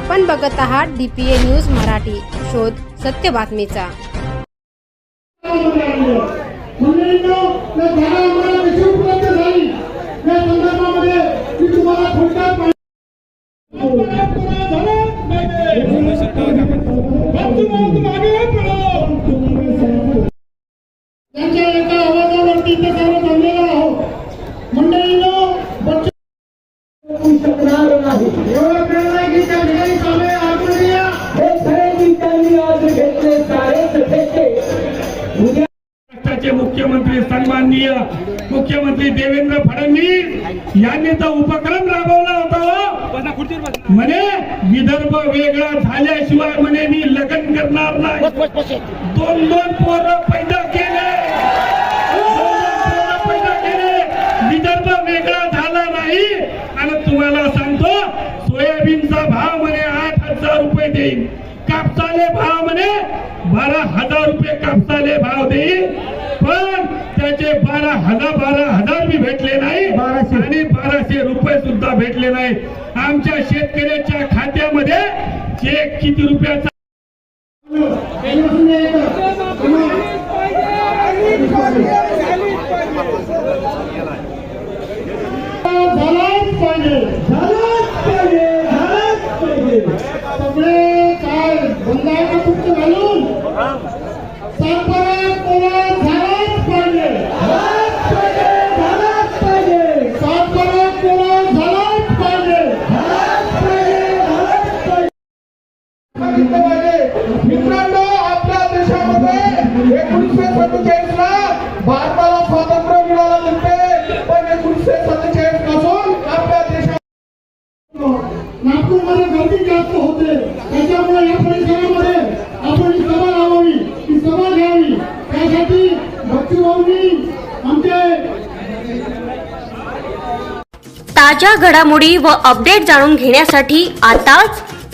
आपण बघत आहात डीपीए न्यूज मराठी. शोध सत्य बातमीचा. मंडळींनो महाराष्ट्राचे मुख्यमंत्री सन्माननीय मुख्यमंत्री देवेंद्र फडणवीस यांनी तर उपक्रम राबवला होता. म्हणे विदर्भ वेगळा झाल्याशिवाय म्हणे मी लग्न करणार नाही. दोन दोन पोरं पैदा केले. पैदा केले. विदर्भ वेगळा झाला नाही. आणि तुम्हाला सांगतो सोयाबीनचा भाव म्हणे आठ हजार रुपये देईन. कापसाले भाव म्हणे बारा हजार रुपये कापसाले भाव देईन. पण त्याचे बारा हजार बारा हजार बी भेटले नाही आणि बाराशे रुपये सुद्धा भेटले नाही. आमच्या शेतकऱ्याच्या खात्यामध्ये चेक किती रुपयाचा सगळे काय बंद आहे का तुमचं घालून मित्रांनो आपल्या देशामध्ये एकोणीसशे सत्तेचाळीस ला भारताला स्वातंत्र्य मिळालं नव्हते पण एकोणीसशे सत्तेचाळीसपासून आपल्या देशात नागपूरमध्ये गर्दी जास्त होते. त्याच्यामुळे या परिसरामध्ये आपण ही सभा लावावी ही सभा घ्यावी. त्यासाठी बच्चूभाऊंनी आमचे ताज्या घडामोडी व अपडेट जाणून घेण्यासाठी आताच